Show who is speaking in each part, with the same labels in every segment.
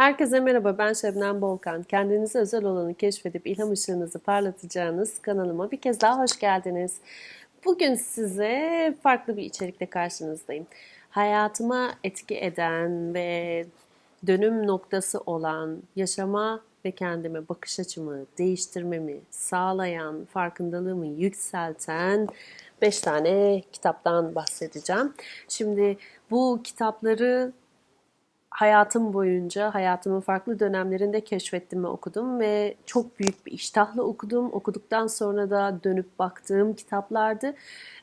Speaker 1: Herkese merhaba, ben Şebnem Bolkan. Kendinize özel olanı keşfedip ilham ışığınızı parlatacağınız kanalıma bir kez daha hoş geldiniz. Bugün size farklı bir içerikle karşınızdayım. Hayatıma etki eden ve dönüm noktası olan yaşama ve kendime bakış açımı değiştirmemi sağlayan, farkındalığımı yükselten 5 tane kitaptan bahsedeceğim. Şimdi bu kitapları hayatım boyunca hayatımın farklı dönemlerinde keşfettim ve okudum ve çok büyük bir iştahla okudum. Okuduktan sonra da dönüp baktığım kitaplardı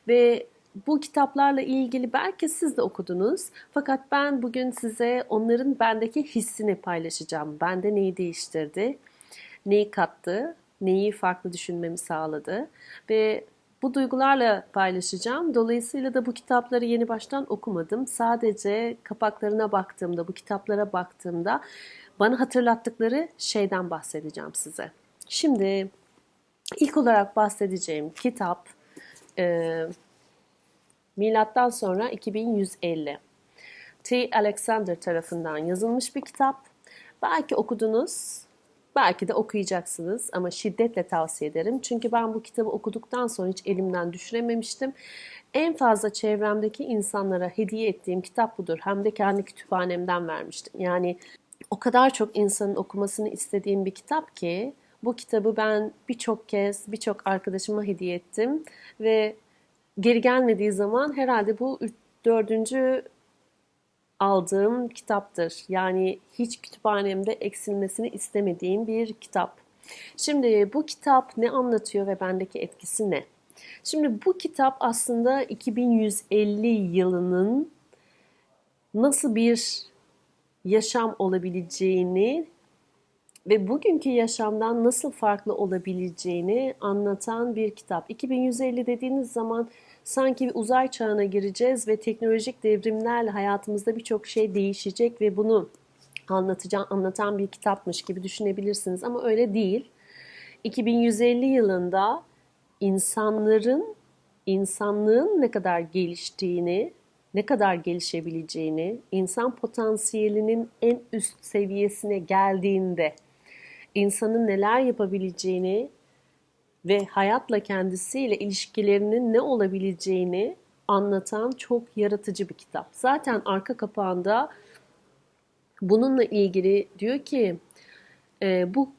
Speaker 1: ve bu kitaplarla ilgili belki siz de okudunuz. Fakat ben bugün size onların bendeki hissini paylaşacağım. Bende neyi değiştirdi, neyi kattı, neyi farklı düşünmemi sağladı ve bu duygularla paylaşacağım. Dolayısıyla da bu kitapları yeni baştan okumadım. Sadece kapaklarına baktığımda, bu kitaplara baktığımda bana hatırlattıkları şeyden bahsedeceğim size. Şimdi ilk olarak bahsedeceğim kitap e, milattan sonra 2150. T. Alexander tarafından yazılmış bir kitap. Belki okudunuz, Belki de okuyacaksınız ama şiddetle tavsiye ederim. Çünkü ben bu kitabı okuduktan sonra hiç elimden düşürememiştim. En fazla çevremdeki insanlara hediye ettiğim kitap budur. Hem de kendi kütüphanemden vermiştim. Yani o kadar çok insanın okumasını istediğim bir kitap ki bu kitabı ben birçok kez birçok arkadaşıma hediye ettim ve geri gelmediği zaman herhalde bu dördüncü aldığım kitaptır. Yani hiç kütüphanemde eksilmesini istemediğim bir kitap. Şimdi bu kitap ne anlatıyor ve bendeki etkisi ne? Şimdi bu kitap aslında 2150 yılının nasıl bir yaşam olabileceğini ve bugünkü yaşamdan nasıl farklı olabileceğini anlatan bir kitap. 2150 dediğiniz zaman sanki uzay çağına gireceğiz ve teknolojik devrimlerle hayatımızda birçok şey değişecek ve bunu anlatacağım, anlatan bir kitapmış gibi düşünebilirsiniz ama öyle değil. 2150 yılında insanların, insanlığın ne kadar geliştiğini, ne kadar gelişebileceğini, insan potansiyelinin en üst seviyesine geldiğinde insanın neler yapabileceğini ve hayatla kendisiyle ilişkilerinin ne olabileceğini anlatan çok yaratıcı bir kitap. Zaten arka kapağında bununla ilgili diyor ki e, bu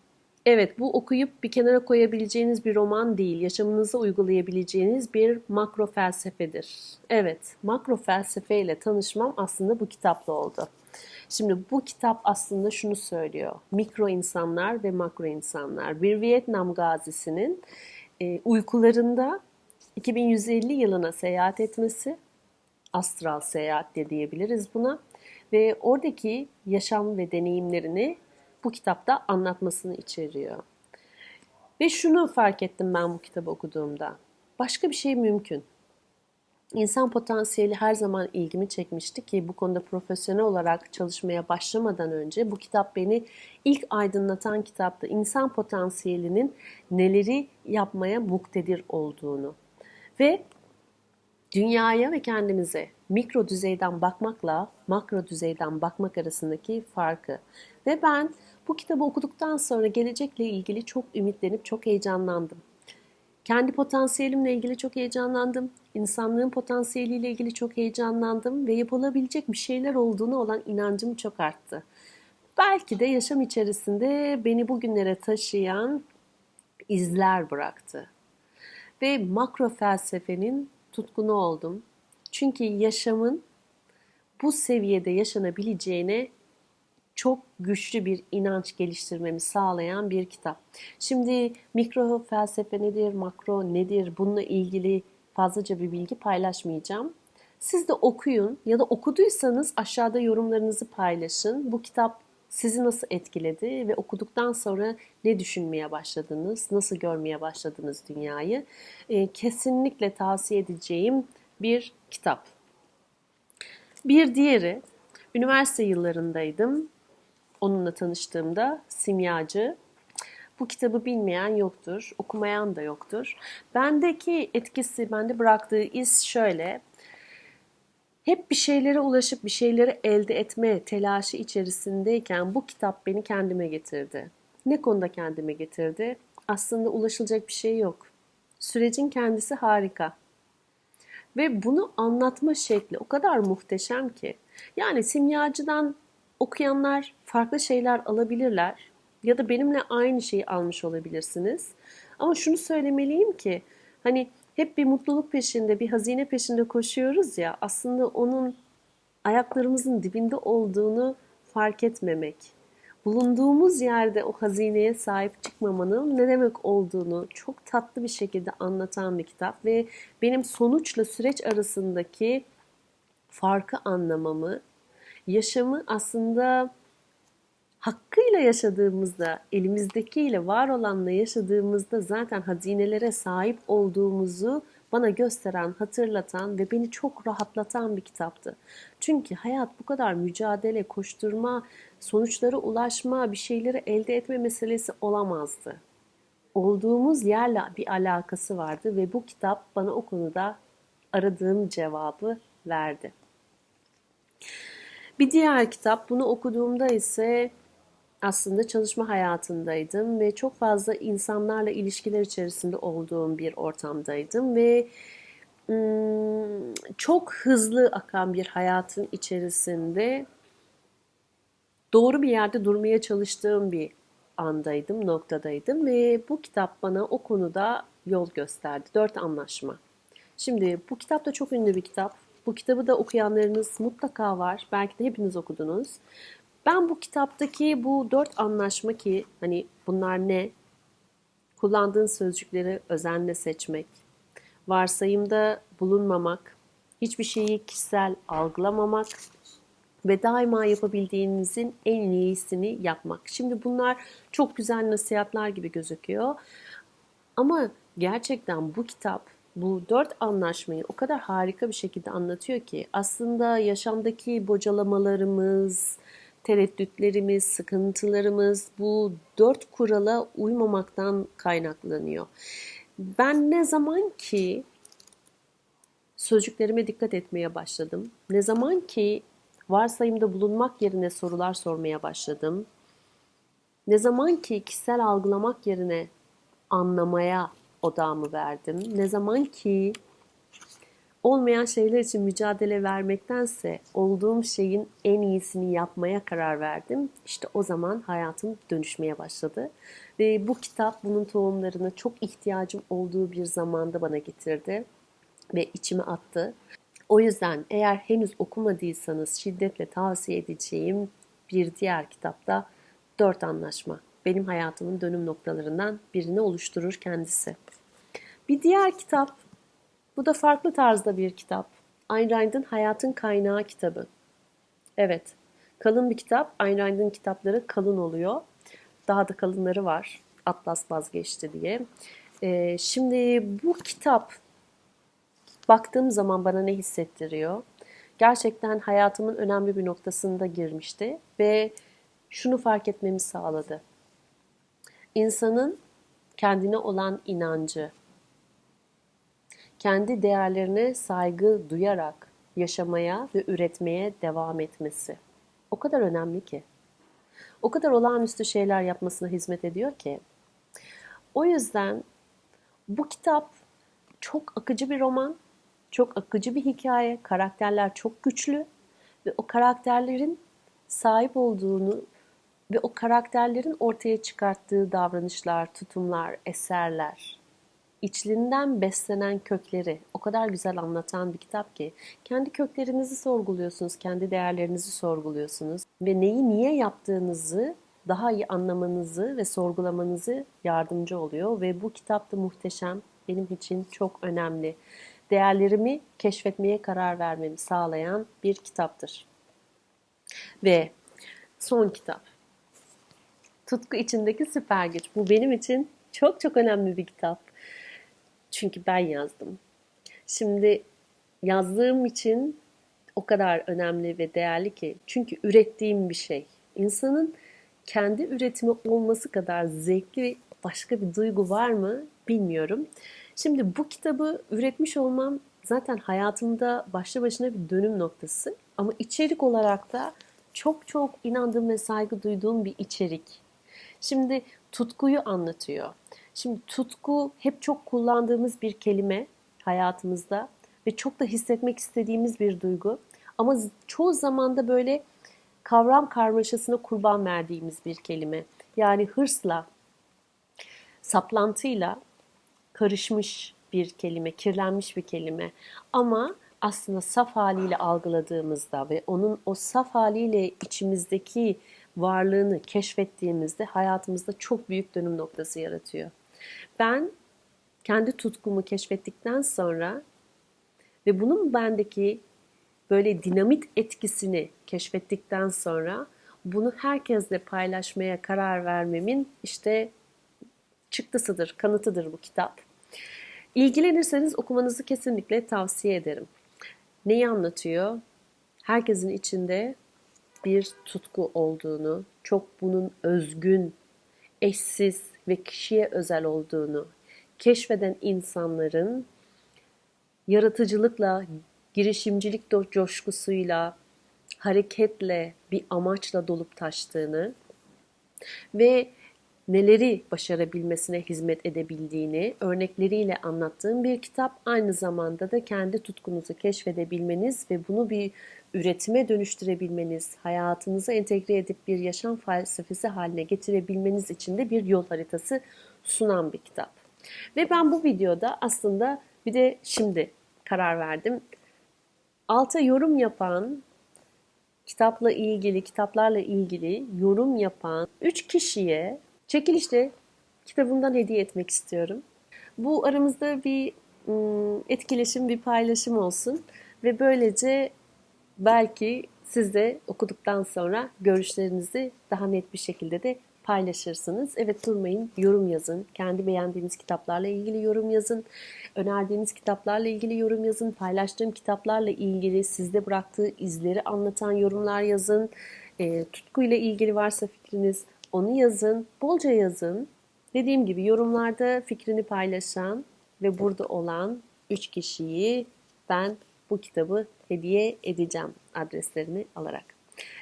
Speaker 1: evet bu okuyup bir kenara koyabileceğiniz bir roman değil, yaşamınıza uygulayabileceğiniz bir makro felsefedir. Evet, makro felsefeyle tanışmam aslında bu kitapla oldu. Şimdi bu kitap aslında şunu söylüyor. Mikro insanlar ve makro insanlar. Bir Vietnam gazisinin e, uykularında 2150 yılına seyahat etmesi, astral seyahat de diyebiliriz buna ve oradaki yaşam ve deneyimlerini bu kitapta anlatmasını içeriyor. Ve şunu fark ettim ben bu kitabı okuduğumda. Başka bir şey mümkün. İnsan potansiyeli her zaman ilgimi çekmişti ki bu konuda profesyonel olarak çalışmaya başlamadan önce bu kitap beni ilk aydınlatan kitaptı. İnsan potansiyelinin neleri yapmaya muktedir olduğunu ve dünyaya ve kendimize mikro düzeyden bakmakla makro düzeyden bakmak arasındaki farkı. Ve ben bu kitabı okuduktan sonra gelecekle ilgili çok ümitlenip çok heyecanlandım. Kendi potansiyelimle ilgili çok heyecanlandım. İnsanlığın potansiyeliyle ilgili çok heyecanlandım ve yapılabilecek bir şeyler olduğunu olan inancım çok arttı. Belki de yaşam içerisinde beni bugünlere taşıyan izler bıraktı. Ve makro felsefenin tutkunu oldum. Çünkü yaşamın bu seviyede yaşanabileceğine çok güçlü bir inanç geliştirmemi sağlayan bir kitap. Şimdi mikro felsefe nedir, makro nedir bununla ilgili fazlaca bir bilgi paylaşmayacağım. Siz de okuyun ya da okuduysanız aşağıda yorumlarınızı paylaşın. Bu kitap sizi nasıl etkiledi ve okuduktan sonra ne düşünmeye başladınız, nasıl görmeye başladınız dünyayı? Ee, kesinlikle tavsiye edeceğim bir kitap. Bir diğeri, üniversite yıllarındaydım onunla tanıştığımda simyacı. Bu kitabı bilmeyen yoktur, okumayan da yoktur. Bendeki etkisi, bende bıraktığı iz şöyle. hep bir şeylere ulaşıp bir şeyleri elde etme telaşı içerisindeyken bu kitap beni kendime getirdi. Ne konuda kendime getirdi? Aslında ulaşılacak bir şey yok. Sürecin kendisi harika. Ve bunu anlatma şekli o kadar muhteşem ki. Yani simyacıdan okuyanlar farklı şeyler alabilirler ya da benimle aynı şeyi almış olabilirsiniz. Ama şunu söylemeliyim ki hani hep bir mutluluk peşinde, bir hazine peşinde koşuyoruz ya aslında onun ayaklarımızın dibinde olduğunu fark etmemek. Bulunduğumuz yerde o hazineye sahip çıkmamanın ne demek olduğunu çok tatlı bir şekilde anlatan bir kitap ve benim sonuçla süreç arasındaki farkı anlamamı, yaşamı aslında hakkıyla yaşadığımızda, elimizdekiyle var olanla yaşadığımızda zaten hazinelere sahip olduğumuzu bana gösteren, hatırlatan ve beni çok rahatlatan bir kitaptı. Çünkü hayat bu kadar mücadele, koşturma, sonuçlara ulaşma, bir şeyleri elde etme meselesi olamazdı. Olduğumuz yerle bir alakası vardı ve bu kitap bana o konuda aradığım cevabı verdi. Bir diğer kitap bunu okuduğumda ise aslında çalışma hayatındaydım ve çok fazla insanlarla ilişkiler içerisinde olduğum bir ortamdaydım ve çok hızlı akan bir hayatın içerisinde doğru bir yerde durmaya çalıştığım bir andaydım, noktadaydım ve bu kitap bana o konuda yol gösterdi. Dört anlaşma. Şimdi bu kitap da çok ünlü bir kitap. Bu kitabı da okuyanlarınız mutlaka var. Belki de hepiniz okudunuz. Ben bu kitaptaki bu dört anlaşma ki hani bunlar ne? Kullandığın sözcükleri özenle seçmek, varsayımda bulunmamak, hiçbir şeyi kişisel algılamamak ve daima yapabildiğinizin en iyisini yapmak. Şimdi bunlar çok güzel nasihatler gibi gözüküyor. Ama gerçekten bu kitap bu dört anlaşmayı o kadar harika bir şekilde anlatıyor ki aslında yaşamdaki bocalamalarımız, tereddütlerimiz, sıkıntılarımız bu dört kurala uymamaktan kaynaklanıyor. Ben ne zaman ki sözcüklerime dikkat etmeye başladım, ne zaman ki varsayımda bulunmak yerine sorular sormaya başladım, ne zaman ki kişisel algılamak yerine anlamaya odağımı verdim, ne zaman ki olmayan şeyler için mücadele vermektense olduğum şeyin en iyisini yapmaya karar verdim. İşte o zaman hayatım dönüşmeye başladı. Ve bu kitap bunun tohumlarını çok ihtiyacım olduğu bir zamanda bana getirdi ve içime attı. O yüzden eğer henüz okumadıysanız şiddetle tavsiye edeceğim bir diğer kitapta Dört Anlaşma. Benim hayatımın dönüm noktalarından birini oluşturur kendisi. Bir diğer kitap bu da farklı tarzda bir kitap. Ayn Rand'ın Hayatın Kaynağı kitabı. Evet, kalın bir kitap. Ayn Rand'ın kitapları kalın oluyor. Daha da kalınları var. Atlas vazgeçti diye. Ee, şimdi bu kitap baktığım zaman bana ne hissettiriyor? Gerçekten hayatımın önemli bir noktasında girmişti ve şunu fark etmemi sağladı. İnsanın kendine olan inancı, kendi değerlerine saygı duyarak yaşamaya ve üretmeye devam etmesi. O kadar önemli ki. O kadar olağanüstü şeyler yapmasına hizmet ediyor ki. O yüzden bu kitap çok akıcı bir roman, çok akıcı bir hikaye, karakterler çok güçlü ve o karakterlerin sahip olduğunu ve o karakterlerin ortaya çıkarttığı davranışlar, tutumlar, eserler, içlerinden beslenen kökleri o kadar güzel anlatan bir kitap ki kendi köklerinizi sorguluyorsunuz, kendi değerlerinizi sorguluyorsunuz ve neyi niye yaptığınızı daha iyi anlamanızı ve sorgulamanızı yardımcı oluyor ve bu kitap da muhteşem. Benim için çok önemli. Değerlerimi keşfetmeye karar vermemi sağlayan bir kitaptır. Ve son kitap. Tutku içindeki süper güç. Bu benim için çok çok önemli bir kitap. Çünkü ben yazdım. Şimdi yazdığım için o kadar önemli ve değerli ki. Çünkü ürettiğim bir şey. İnsanın kendi üretimi olması kadar zevkli başka bir duygu var mı bilmiyorum. Şimdi bu kitabı üretmiş olmam zaten hayatımda başlı başına bir dönüm noktası. Ama içerik olarak da çok çok inandığım ve saygı duyduğum bir içerik. Şimdi tutkuyu anlatıyor. Şimdi tutku hep çok kullandığımız bir kelime hayatımızda ve çok da hissetmek istediğimiz bir duygu. Ama çoğu zamanda böyle kavram karmaşasına kurban verdiğimiz bir kelime. Yani hırsla, saplantıyla karışmış bir kelime, kirlenmiş bir kelime. Ama aslında saf haliyle algıladığımızda ve onun o saf haliyle içimizdeki varlığını keşfettiğimizde hayatımızda çok büyük dönüm noktası yaratıyor. Ben kendi tutkumu keşfettikten sonra ve bunun bendeki böyle dinamit etkisini keşfettikten sonra bunu herkesle paylaşmaya karar vermemin işte çıktısıdır, kanıtıdır bu kitap. İlgilenirseniz okumanızı kesinlikle tavsiye ederim. Neyi anlatıyor? Herkesin içinde bir tutku olduğunu, çok bunun özgün, eşsiz ve kişiye özel olduğunu keşfeden insanların yaratıcılıkla, girişimcilik coşkusuyla, hareketle, bir amaçla dolup taştığını ve neleri başarabilmesine hizmet edebildiğini örnekleriyle anlattığım bir kitap. Aynı zamanda da kendi tutkunuzu keşfedebilmeniz ve bunu bir üretime dönüştürebilmeniz, hayatınıza entegre edip bir yaşam felsefesi haline getirebilmeniz için de bir yol haritası sunan bir kitap. Ve ben bu videoda aslında bir de şimdi karar verdim. Alta yorum yapan, kitapla ilgili, kitaplarla ilgili yorum yapan 3 kişiye çekilişte kitabımdan hediye etmek istiyorum. Bu aramızda bir etkileşim, bir paylaşım olsun ve böylece belki siz de okuduktan sonra görüşlerinizi daha net bir şekilde de paylaşırsınız. Evet durmayın, yorum yazın. Kendi beğendiğiniz kitaplarla ilgili yorum yazın. Önerdiğiniz kitaplarla ilgili yorum yazın. Paylaştığım kitaplarla ilgili sizde bıraktığı izleri anlatan yorumlar yazın. E, tutkuyla ilgili varsa fikriniz onu yazın. Bolca yazın. Dediğim gibi yorumlarda fikrini paylaşan ve burada olan 3 kişiyi ben bu kitabı hediye edeceğim adreslerini alarak.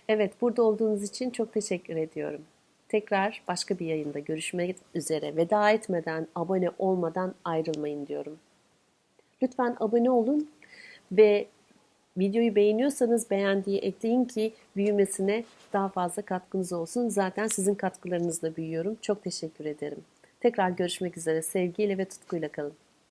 Speaker 1: Evet burada olduğunuz için çok teşekkür ediyorum. Tekrar başka bir yayında görüşmek üzere. Veda etmeden, abone olmadan ayrılmayın diyorum. Lütfen abone olun ve videoyu beğeniyorsanız beğendiği ekleyin ki büyümesine daha fazla katkınız olsun. Zaten sizin katkılarınızla büyüyorum. Çok teşekkür ederim. Tekrar görüşmek üzere. Sevgiyle ve tutkuyla kalın.